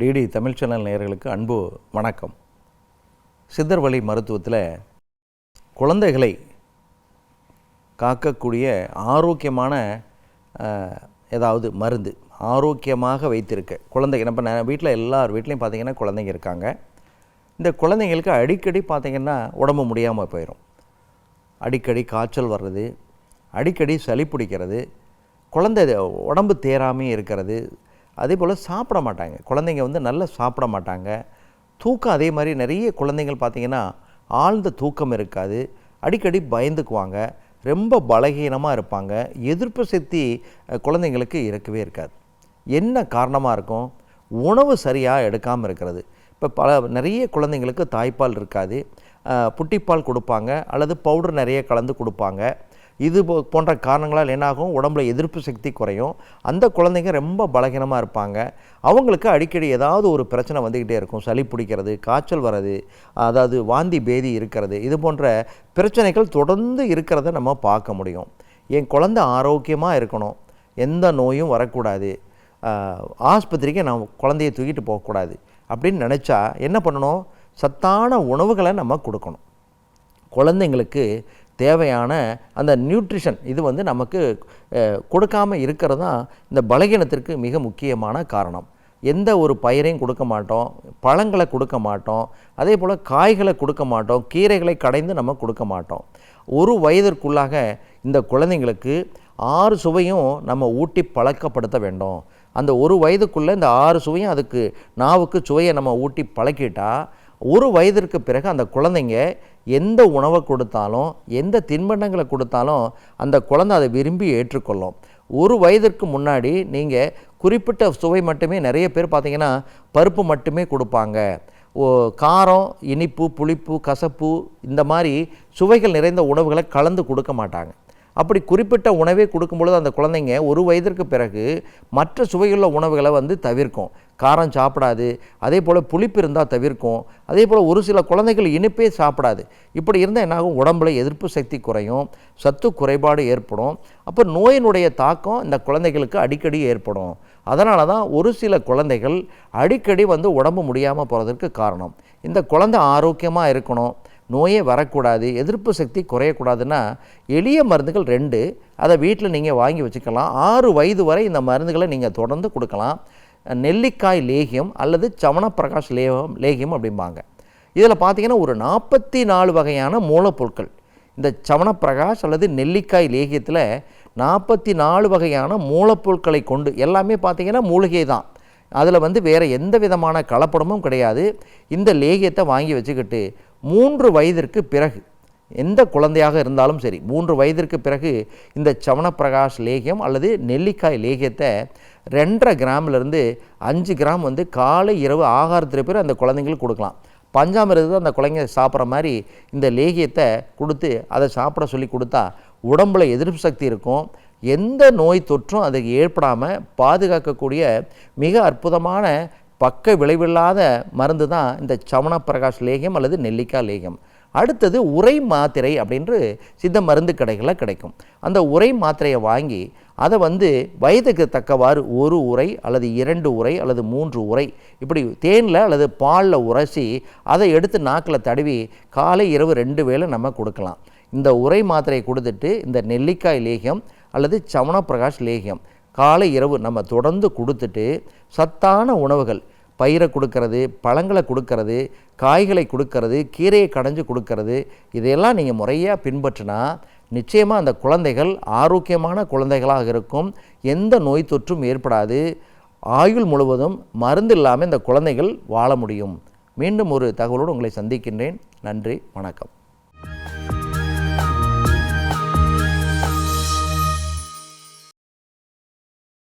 DD Tamil channel நேயர்களுக்கு அன்பு வணக்கம். சித்தர் வழி மருத்துவத்தில் குழந்தைகளை காக்கக்கூடிய ஆரோக்கியமான ஏதாவது மருந்து ஆரோக்கியமாக வைத்திருக்க குழந்தைங்க நம்ம வீட்டில் எல்லார் வீட்லேயும் பார்த்தீங்கன்னா குழந்தைங்க இருக்காங்க. இந்த குழந்தைங்களுக்கு அடிக்கடி பார்த்திங்கன்னா உடம்பு முடியாமல் போயிடும் அடிக்கடி காய்ச்சல் வர்றது அடிக்கடி சளி பிடிக்கிறது குழந்தை உடம்பு தேராமே இருக்கிறது அதே போல் சாப்பிட மாட்டாங்க. குழந்தைங்க வந்து நல்லா சாப்பிட மாட்டாங்க. தூக்கம் அதே மாதிரி நிறைய குழந்தைங்கள் பார்த்திங்கன்னா ஆழ்ந்த தூக்கம் இருக்காது. அடிக்கடி பயந்துக்குவாங்க. ரொம்ப பலகீனமாக இருப்பாங்க. எதிர்ப்பு சக்தி குழந்தைங்களுக்கு இருக்கவே இருக்காது. என்ன காரணமாக இருக்கும்? உணவு சரியாக எடுக்காமல் இருக்கிறது. இப்போ பல நிறைய குழந்தைங்களுக்கு தாய்ப்பால் இருக்காது. புட்டிப்பால் கொடுப்பாங்க. அல்லது பவுடர் நிறைய கலந்து கொடுப்பாங்க. இது போ- போன்ற காரணங்களால் என்னாகும்? உடம்புல எதிர்ப்பு சக்தி குறையும். அந்த குழந்தைங்க ரொம்ப பலகீனமாக இருப்பாங்க. அவங்களுக்கு அடிக்கடி ஏதாவது ஒரு பிரச்சனை வந்துக்கிட்டே இருக்கும். சளி பிடிக்கிறது காய்ச்சல் வர்றது அதாவது வாந்தி பேதி இருக்கிறது. இது போன்ற பிரச்சனைகள் தொடர்ந்து இருக்கிறத நம்ம பார்க்க முடியும். என் குழந்தை ஆரோக்கியமாக இருக்கணும். எந்த நோயும் வரக்கூடாது. ஆஸ்பத்திரிக்கு நான் குழந்தைய தூக்கிட்டு போகக்கூடாது. அப்படின்னு நினச்சா என்ன பண்ணணும்? சத்தான உணவுகளை நம்ம கொடுக்கணும். குழந்தைங்களுக்கு தேவையான அந்த நியூட்ரிஷன் இது வந்து நமக்கு கொடுக்காமல் கொடுக்காம இருக்கிறது தான் இந்த பலகீனத்திற்கு மிக முக்கியமான காரணம். எந்த ஒரு பயிரையும் கொடுக்க மாட்டோம் பழங்களை கொடுக்க மாட்டோம் அதே போல் காய்களை கொடுக்க மாட்டோம் கீரைகளை கடைந்து நம்ம கொடுக்க மாட்டோம். ஒரு வயதிற்குள்ளாக இந்த குழந்தைங்களுக்கு ஆறு சுவையும் நம்ம ஊட்டி பழக்கப்படுத்த வேண்டும். அந்த ஒரு வயதுக்குள்ளே இந்த ஆறு சுவையும் அதுக்கு நாவுக்கு சுவையை நம்ம ஊட்டி பழக்கிட்டால் ஒரு வயதிற்கு பிறகு அந்த குழந்தைங்க எந்த உணவை கொடுத்தாலும் எந்த தின்பண்டங்களை கொடுத்தாலும் அந்த குழந்தை அதை விரும்பி ஏற்றுக்கொள்ளும். ஒரு வயதிற்கு முன்னாடி நீங்கள் குறிப்பிட்ட சுவை மட்டுமே நிறைய பேர் பார்த்தீங்கன்னா பருப்பு மட்டுமே கொடுப்பாங்க. ஓ காரம் இனிப்பு புளிப்பு கசப்பு இந்த மாதிரி சுவைகள் நிறைந்த உணவுகளை கலந்து கொடுக்க மாட்டாங்க. அப்படி குறிப்பிட்ட உணவே கொடுக்கும்பொழுது அந்த குழந்தைங்க ஒரு வயதிற்கு பிறகு மற்ற சுவையுள்ள உணவுகளை வந்து தவிர்க்கும். காரம் சாப்பிடாது. அதே போல் புளிப்பு இருந்தால் தவிர்க்கும். அதே போல் ஒரு சில குழந்தைகள் இனிப்பே சாப்பிடாது. இப்படி இருந்தால் என்னாகும் உடம்புல எதிர்ப்பு சக்தி குறையும். சத்து குறைபாடு ஏற்படும். அப்போ நோயினுடைய தாக்கம் இந்த குழந்தைகளுக்கு அடிக்கடி ஏற்படும். அதனால தான் ஒரு சில குழந்தைகள் அடிக்கடி வந்து உடம்பு முடியாமல் போகிறதுக்கு காரணம். இந்த குழந்தை ஆரோக்கியமாக இருக்கணும். நோயே வரக்கூடாது. எதிர்ப்பு சக்தி குறையக்கூடாதுன்னா எளிய மருந்துகள் ரெண்டு. அதை வீட்டில் நீங்கள் வாங்கி வச்சுக்கலாம். ஆறு வயது வரை இந்த மருந்துகளை நீங்கள் தொடர்ந்து கொடுக்கலாம். நெல்லிக்காய் லேகியம் அல்லது சவனப்பிரகாஷ் லேகம் லேகியம் அப்படிம்பாங்க. இதில் பார்த்தீங்கன்னா ஒரு நாற்பத்தி நாலு வகையான மூலப்பொருட்கள். இந்த சவனப்பிரகாஷ் அல்லது நெல்லிக்காய் லேகியத்தில் நாற்பத்தி நாலு வகையான மூலப்பொருட்களை கொண்டு எல்லாமே பார்த்தீங்கன்னா மூலிகை தான். அதில் வந்து வேறு எந்த விதமான கலப்படமும் கிடையாது. இந்த லேகியத்தை வாங்கி வச்சுக்கிட்டு மூன்று வயதிற்கு பிறகு எந்த குழந்தையாக இருந்தாலும் சரி மூன்று வயதிற்கு பிறகு இந்த சவனப்பிரகாஷ் லேகியம் அல்லது நெல்லிக்காய் லேகியத்தை ரெண்டரை கிராம்லேருந்து அஞ்சு கிராம் வந்து காலை இரவு ஆகாரத்தில் பேர் அந்த குழந்தைங்களுக்கு கொடுக்கலாம். பஞ்சாமிரதத்தை அந்த குழந்தைங்க சாப்பிட்ற மாதிரி இந்த லேகியத்தை கொடுத்து அதை சாப்பிட சொல்லி கொடுத்தா உடம்புல எதிர்ப்பு சக்தி இருக்கும். எந்த நோய் தொற்றும் அதுக்கு ஏற்படாமல் பாதுகாக்கக்கூடிய மிக அற்புதமான பக்க விளைவில்லாத மருந்து தான் இந்த சவனப்பிரகாஷ் லேகியம் அல்லது நெல்லிக்காய் லேகியம் அடுத்தது உரை மாத்திரை அப்படின்று சித்த மருந்து கடைகளில் கிடைக்கும். அந்த உரை மாத்திரையை வாங்கி அதை வந்து வயதுக்கு தக்கவாறு ஒரு உரை அல்லது இரண்டு உரை அல்லது மூன்று உரை இப்படி தேனில் அல்லது பாலில் உரசி அதை எடுத்து நாக்கில் தடவி காலை இரவு ரெண்டு வேளை நம்ம கொடுக்கலாம். இந்த உரை மாத்திரையை கொடுத்துட்டு இந்த நெல்லிக்காய் லேகியம் அல்லது சவனப்பிரகாஷ் லேகியம் காலை இரவு நம்ம தொடர்ந்து கொடுத்துட்டு சத்தான உணவுகள் பயிரை கொடுக்கறது பழங்களை கொடுக்கறது காய்களை கொடுக்கறது கீரையை கடைஞ்சு கொடுக்கறது இதையெல்லாம் நீங்கள் முறையாக பின்பற்றினா நிச்சயமாக அந்த குழந்தைகள் ஆரோக்கியமான குழந்தைகளாக இருக்கும். எந்த நோய் தொற்றும் ஏற்படாது. ஆயுள் முழுவதும் மருந்து இல்லாமல் இந்த குழந்தைகள் வாழ முடியும். மீண்டும் ஒரு தகவலோடு உங்களை சந்திக்கின்றேன். நன்றி வணக்கம்.